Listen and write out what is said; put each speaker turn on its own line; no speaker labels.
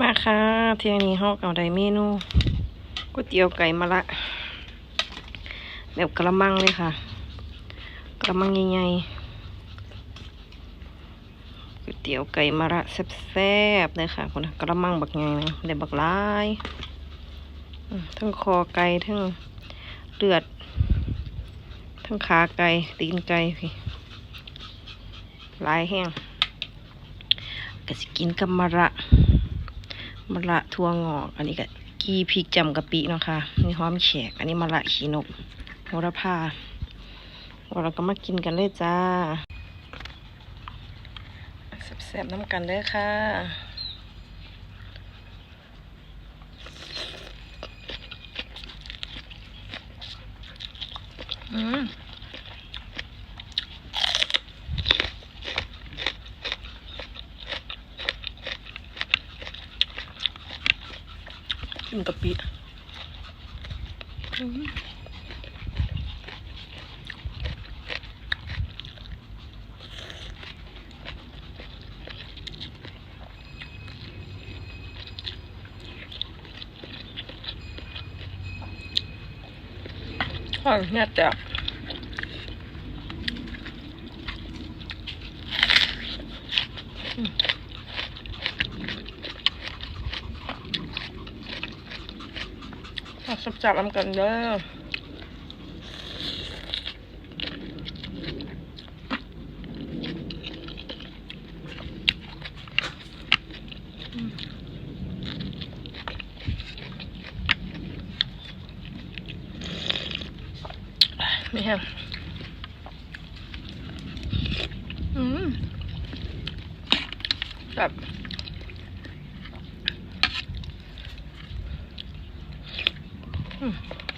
มาค่ะ เที่ยงนี้เฮาเอาได้เมนูก๋วยเตี๋ยวไก่มะละ แบบกระมังเลยค่ะ กระมังใหญ่ๆก๋วยเตี๋ยวไก่มะละแซ่บๆเลยค่ะคนน่ะกระมังบักใหญ่นะได้บักลายทั้งคอไก่ทั้งเลือด ทั้งขาไก่ตีนไก่พี่ลายแห้งก็สิกินกับมะระ มะระทั่วงอก อันนี้ก็กีพริกจำกะปิเนาะค่ะนี่หอมแขก อันนี้มะระขีนกโหระพาเราก็มากินกันเลยจ้าแซ่บๆน้ำกันเลยค่ะอืม กินกะปิอืมอเนี่ยแต่ สับจับๆน้ำกันเด้ออืมไม่แห้งอืมแบบ Hmm.